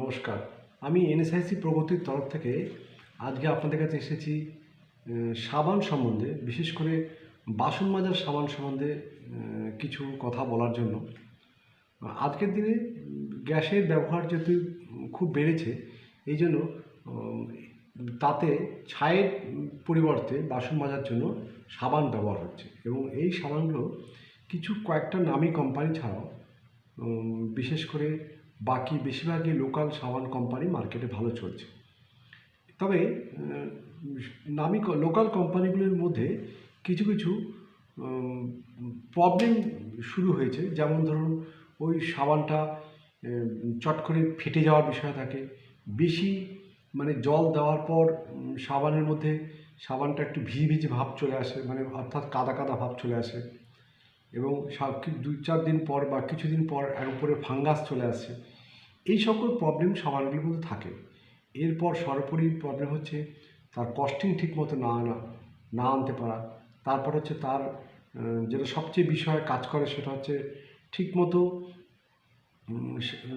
নমস্কার। আমি এনএসআইসি প্রগতির তরফ থেকে আজকে আপনাদের কাছে এসেছি সাবান সম্বন্ধে, বিশেষ করে বাসন মাজার সাবান সম্বন্ধে কিছু কথা বলার জন্য। আজকের দিনে গ্যাসের ব্যবহার যেহেতু খুব বেড়েছে, এই জন্য তাতে ছায়ের পরিবর্তে বাসন মাজার জন্য সাবান ব্যবহার হচ্ছে এবং এই সাবানগুলো কিছু কয়েকটা নামি কোম্পানি ছাড়াও বিশেষ করে বাকি বেশিরভাগই লোকাল সাবান কোম্পানি মার্কেটে ভালো চলছে। তবে নামি লোকাল কোম্পানিগুলির মধ্যে কিছু কিছু প্রবলেম শুরু হয়েছে। যেমন ধরুন, ওই সাবানটা চট করে ফেটে যাওয়ার বিষয় থাকে। বেশি মানে জল দেওয়ার পর সাবানের মধ্যে সাবানটা একটু ভিজে ভিজে ভাব চলে আসে মানে অর্থাৎ কাদা কাদা ভাব চলে আসে। এবং সা- কি- দুই চার দিন পর বা কিছুদিন পর এর উপরে ফাঙ্গাস চলে আসছে এই সকল প্রবলেম সাবানগুলির মধ্যে থাকে। এরপর সর্বোপরি প্রবলেম হচ্ছে তার কস্টিং ঠিক মতো না আনা, না আনতে পারা। তারপর হচ্ছে তার যেটা সবচেয়ে বিষয় কাজ করে সেটা হচ্ছে ঠিকমতো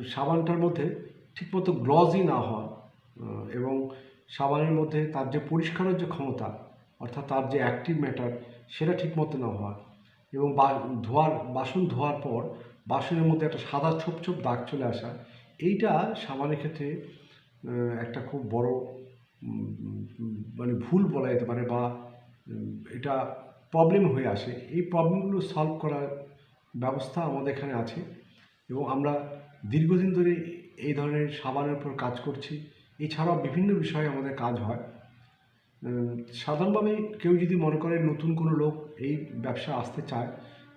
সাবানটার মধ্যে ঠিকমতো গ্লসই না হওয়া এবং সাবানের মধ্যে তার যে পরিষ্কারের যে ক্ষমতা, অর্থাৎ তার যে অ্যাক্টিভ ম্যাটার সেটা ঠিকমতো না হওয়া। এবং বা- ধোয়ার, বাসন ধোয়ার পর বাসনের মধ্যে একটা সাদা ছোপ ছোপ দাগ চলে আসা এইটা সাবানের ক্ষেত্রে একটা খুব বড় মানে ভুল বলা যেতে পারে বা এটা প্রবলেম হয়ে আসে। এই প্রবলেমগুলো সলভ করার ব্যবস্থা আমাদের এখানে আছে এবং আমরা দীর্ঘদিন ধরে এই ধরনের সাবানের উপর কাজ করছি। এছাড়াও বিভিন্ন বিষয়ে আমাদের কাজ হয়। সাধারণভাবে কেউ যদি মনে করে নতুন কোনো লোক এই ব্যবসা আসতে চায়,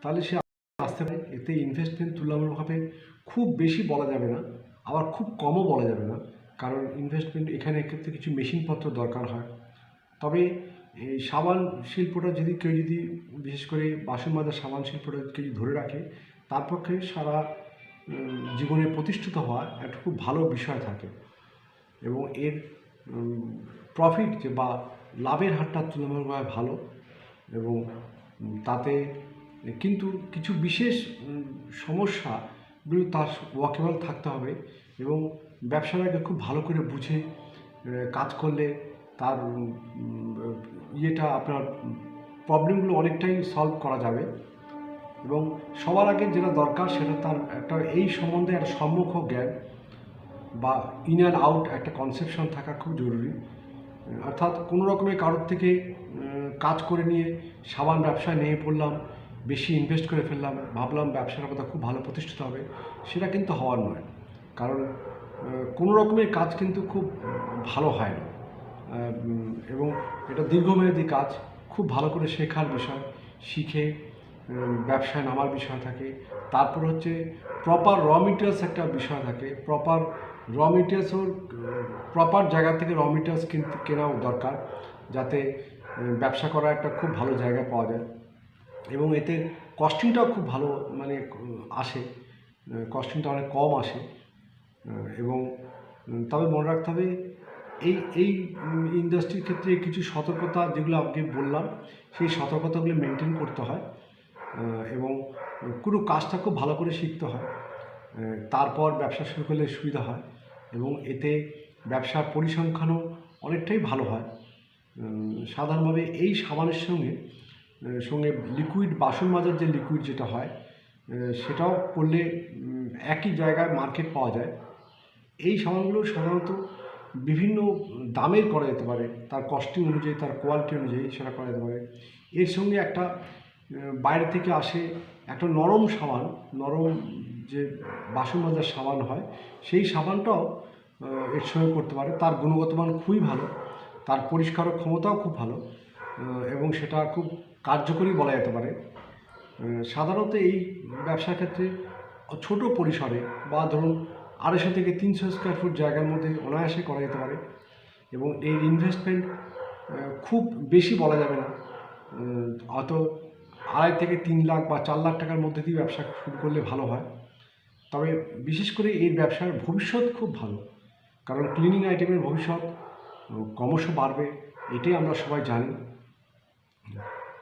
তাহলে সে আসতে পারে। এতে ইনভেস্টমেন্ট তুলনামূলকভাবে খুব বেশি বলা যাবে না। আবার খুব কমও বলা যাবে না। কারণ ইনভেস্টমেন্ট এখানে এক্ষেত্রে কিছু মেশিনপত্র দরকার হয়। তবে এই সাবান শিল্পটা যদি কেউ যদি বিশেষ করে বাসন মাজার সাবান শিল্পটা কেউ যদি ধরে রাখে তার পক্ষে সারা জীবনে প্রতিষ্ঠিত হওয়া একটা খুব ভালো বিষয় থাকে। এবং এর প্রফিট যে বা লাভের হারটা তুলনামূলকভাবে ভালো। এবং তাতে কিন্তু কিছু বিশেষ উম, সমস্যাগুলো তার ওয়াকেবল থাকতে হবে এবং ব্যবসাটাকে খুব ভালো করে বুঝে কাজ করলে তার ইয়েটা আপনার প্রবলেমগুলো অনেকটাই সলভ করা যাবে। এবং সবার আগে যেটা দরকার সেটা তার একটা, এই সম্বন্ধে একটা সম্মুখ জ্ঞান বা ইন অ্যান্ড আউট একটা কনসেপশন থাকা খুব জরুরি। অর্থাৎ কোনো রকমের কারোর থেকে কাজ করে নিয়ে সাবান ব্যবসায় নিয়ে পড়লাম বেশি ইনভেস্ট করে ফেললাম, ভাবলাম ব্যবসার কথা খুব ভালো প্রতিষ্ঠিত হবে, সেটা কিন্তু হওয়ার নয়। কারণ কোনো রকমের কাজ কিন্তু খুব ভালো হয় না। এবং এটা দীর্ঘমেয়াদী কাজ, খুব ভালো করে শেখার বিষয়, শিখে ব্যবসায় নামার বিষয় থাকে। তারপর হচ্ছে প্রপার র মেটেরিয়ালস একটা বিষয় থাকে। প্রপার র মেটেরিয়ালসও প্রপার জায়গা থেকে র মেটেরিয়ালস কিনতে কেনাও দরকার, যাতে ব্যবসা করা একটা খুব ভালো জায়গা পাওয়া যায়। এবং এতে কস্টিংটাও খুব ভালো মানে আসে কস্টিংটা অনেক কম আসে এবং তবে মনে রাখতে হবে, এই এই ইন্ডাস্ট্রির ক্ষেত্রে কিছু সতর্কতা যেগুলো আপনাকে বললাম, সেই সতর্কতাগুলো মেনটেন করতে হয় এবং পুরো কাজটা খুব ভালো করে শিখতে হয় তারপর ব্যবসা শুরু করলে সুবিধা হয়, এবং এতে ব্যবসার পরিসংখ্যানও অনেকটাই ভালো হয় সাধারণভাবে এই সাবানের সঙ্গে সঙ্গে লিকুইড বাসন মাজার যে লিকুইড যেটা হয় সেটাও করলে একই জায়গায় মার্কেট পাওয়া যায়। এই সাবানগুলো সাধারণত বিভিন্ন দামের করা যেতে পারে, তার কস্টিং অনুযায়ী, তার কোয়ালিটি অনুযায়ী সেটা করা যেতে পারে। এর সঙ্গে একটা বাইরে থেকে আসে একটা নরম সাবান, নরম যে বাসন মাজার সাবান হয়, সেই সাবানটাও এর সঙ্গে করতে পারে। তার গুণগত মান খুবই ভালো, তার পরিষ্কার ক্ষমতাও খুব ভালো। এবং সেটা খুব কার্যকরী বলা যেতে পারে। সাধারণত এই ব্যবসার ক্ষেত্রে ছোট পরিসরে বা ধরুন আড়াইশো থেকে তিনশো স্কোয়ার ফুট জায়গার মধ্যে অনায়াসে করা যেতে পারে এবং এর ইনভেস্টমেন্ট খুব বেশি বলা যাবে না। অত আড়াই থেকে তিন লাখ বা চার লাখ টাকার মধ্যে দিয়ে ব্যবসা শুরু করলে ভালো হয়। তবে বিশেষ করে এই ব্যবসার ভবিষ্যৎ খুব ভালো, কারণ ক্লিনিং আইটেমের ভবিষ্যৎ ক্রমশ বাড়বে, এটাই আমরা সবাই জানি।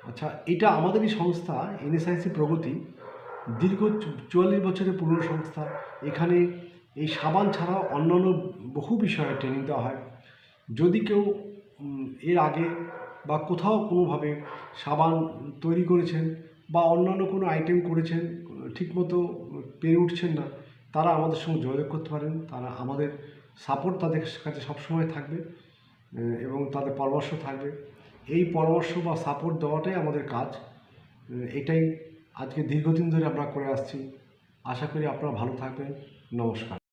আচ্ছা এটা আমাদেরই সংস্থা, এনএসআইসি প্রগতি, দীর্ঘ চুয়াল্লিশ বছরের পুরনো সংস্থা। এখানে এই সাবান ছাড়াও অন্যান্য বহু বিষয়ে ট্রেনিং দেওয়া হয়। যদি কেউ এর আগে বা কোথাও কোনোভাবে সাবান তৈরি করেছেন বা অন্যান্য কোনো আইটেম করেছেন, ঠিকমতো পেরে উঠছেন না, তারা আমাদের সঙ্গে যোগাযোগ করতে পারেন। তারা আমাদের সাপোর্ট তাদের কাছে সবসময় থাকবে এবং তাদের পরামর্শ থাকবে। এই পরামর্শ বা সাপোর্ট দেওয়াটাই আমাদের কাজ। এটাই আজকে দীর্ঘদিন ধরে আমরা করে আসছি। আশা করি আপনারা ভালো থাকবেন। নমস্কার।